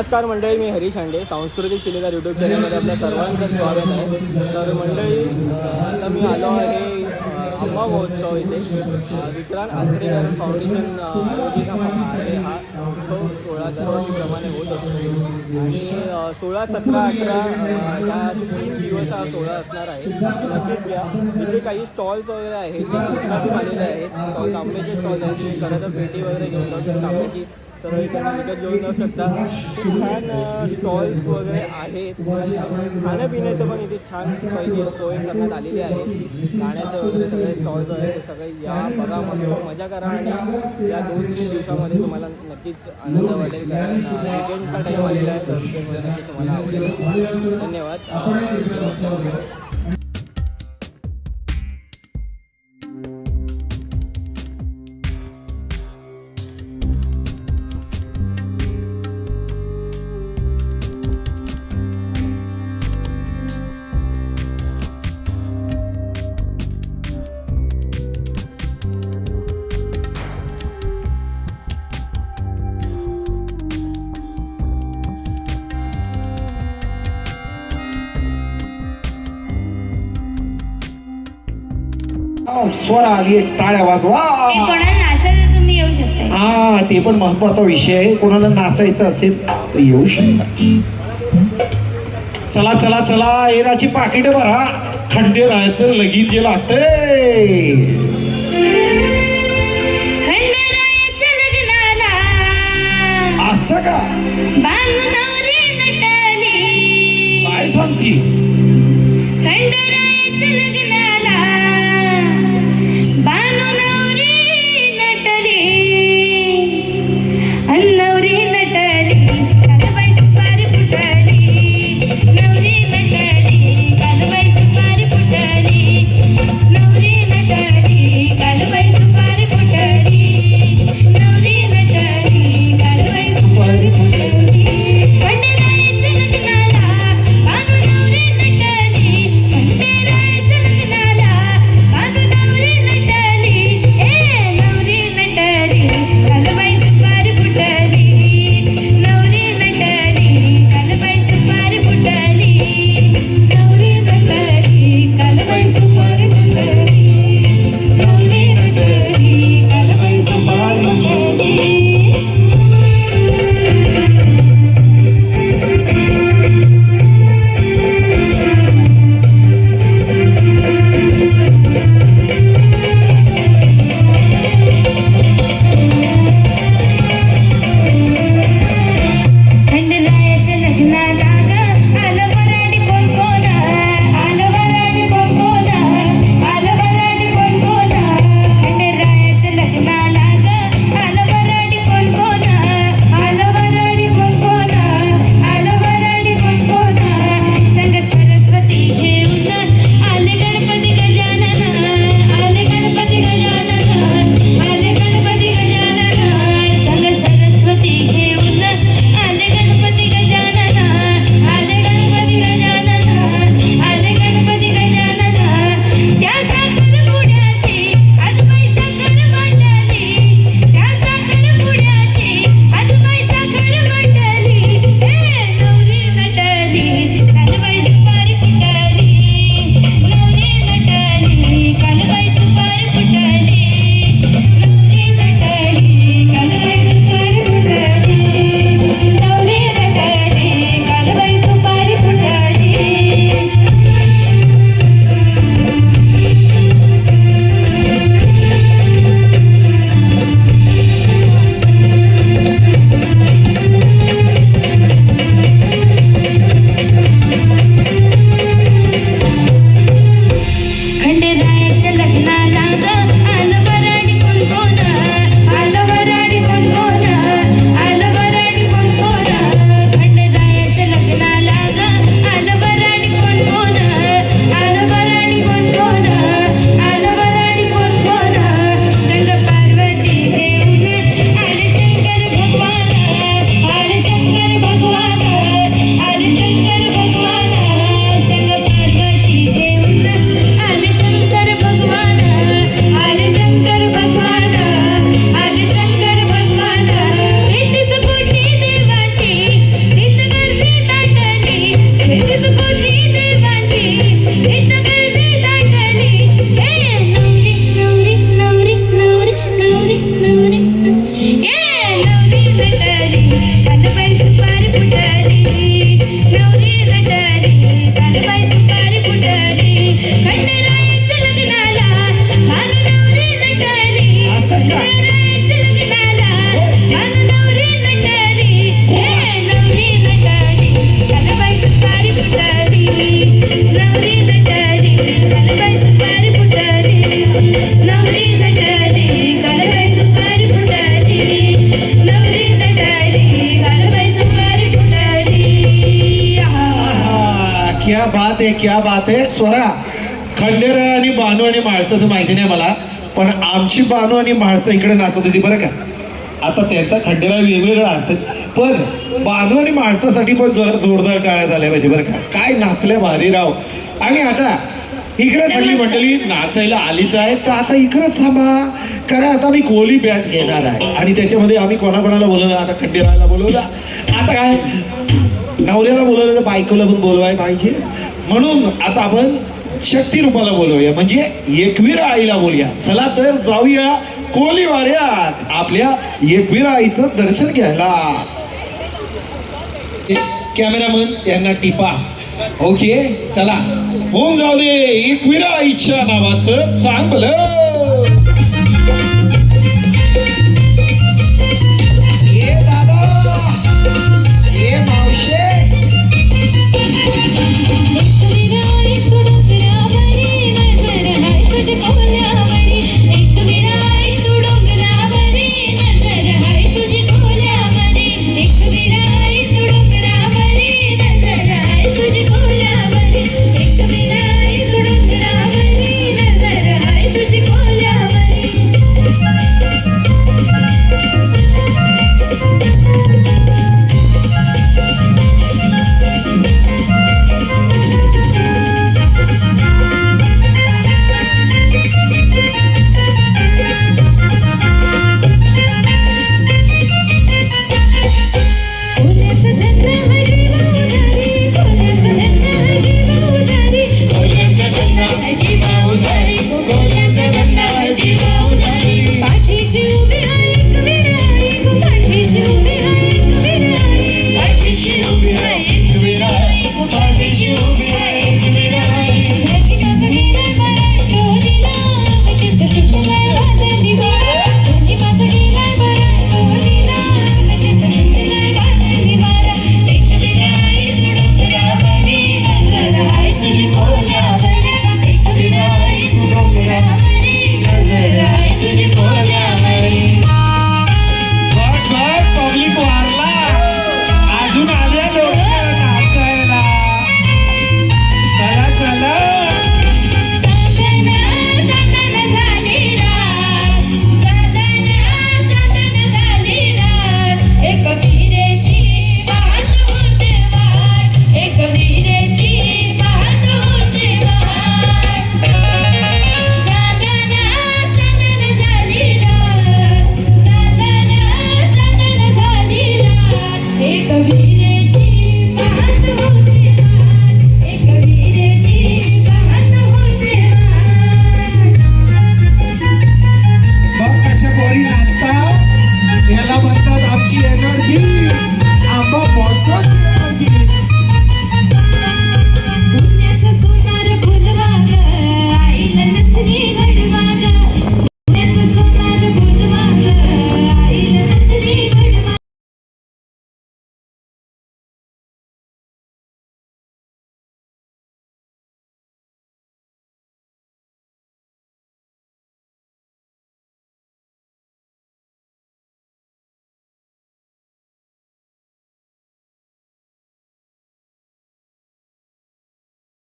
नमस्कार मंडळी मी हरीश हांडे सांस्कृतिक शिलेदार यूट्यूब चॅनलमध्ये आपल्या सर्वांचं स्वागत आहे. तर मंडळी आता मी आलो आहे अं, आंबा महोत्सव इथे. विक्रांत आचरेकर फाउंडेशन आहे हा उत्सव सोळा दरवर्षीप्रमाणे होत असतो. आणि सोळा सतरा अठरा या तीन दिवस हा सोहळा असणार आहे. नक्कीच या. इथे काही स्टॉल्स वगैरे आहेत जे आलेले आहेत. तांब्याचे स्टॉल आहेत. तुम्ही खरं तर पेटी वगैरे घेऊन जाऊ तांब्याची तर इथे विकत घेऊन जाऊ शकता छान स्टॉल्स वगैरे आहेत. खाण्यापिण्याचं पण इथे छान पैकी सोय करण्यात आलेली आहे. गाण्याचं वगैरे सगळे स्टॉल्स आहेत सगळे या बघा मस्त मजा करा आणि या दोन तीन दिवसामध्ये तुम्हाला नक्कीच आनंद वाटेल कारण विकेंडचा टाईम आलेला आहे तर म्हणजे तुम्हाला आवडेल. धन्यवाद. स्वर आली टाळ्या वाजवा. तुम्ही येऊ शकता. हा ते पण महत्त्वाचा विषय आहे. कोणाला नाचायचं असेल तर येऊ शकता. चला चला चला. एराची पाकिट भरा. खंडे राहायचं लगीन जे लागतंय. लग्नाला. असं का? बात आहे क्या बात आहे. स्वरा खंडेराय आणि बानू आणि माळसाचं माहिती नाही मला पण आमची बानू आणि माळसं इकडे नाचत होती बरं का? आता त्यांचा खंडेराय वेगवेगळा असेल पण बानू आणि माणसासाठी पण जरा जोरदार टाळ्यात आल्या पाहिजे बरं का? काय नाचल्या भारी राव. आणि आता इकडे सगळी मंडळी नाचायला आलीच आहे तर आता इकडेच थांबा. कारण आता मी कोहली बॅच घेणार आहे. आणि त्याच्यामध्ये आम्ही कोणाकोणाला बोलवलं आता खंडेरायला बोलवलं. आता काय? नवऱ्याला बोलवलं तर बायकोला पण बोलवाय पाहिजे. म्हणून आता आपण शक्ती रूपाला बोलवूया म्हणजे एकवीर आईला बोलूया. चला तर जाऊया कोली वाऱ्यात आपल्या एकवीर आईचं दर्शन घ्यायला. कॅमेरामन यांना टिपा. ओके चला. होऊन जाऊ दे. एकवीर आईच्या नावाचं चांगलं.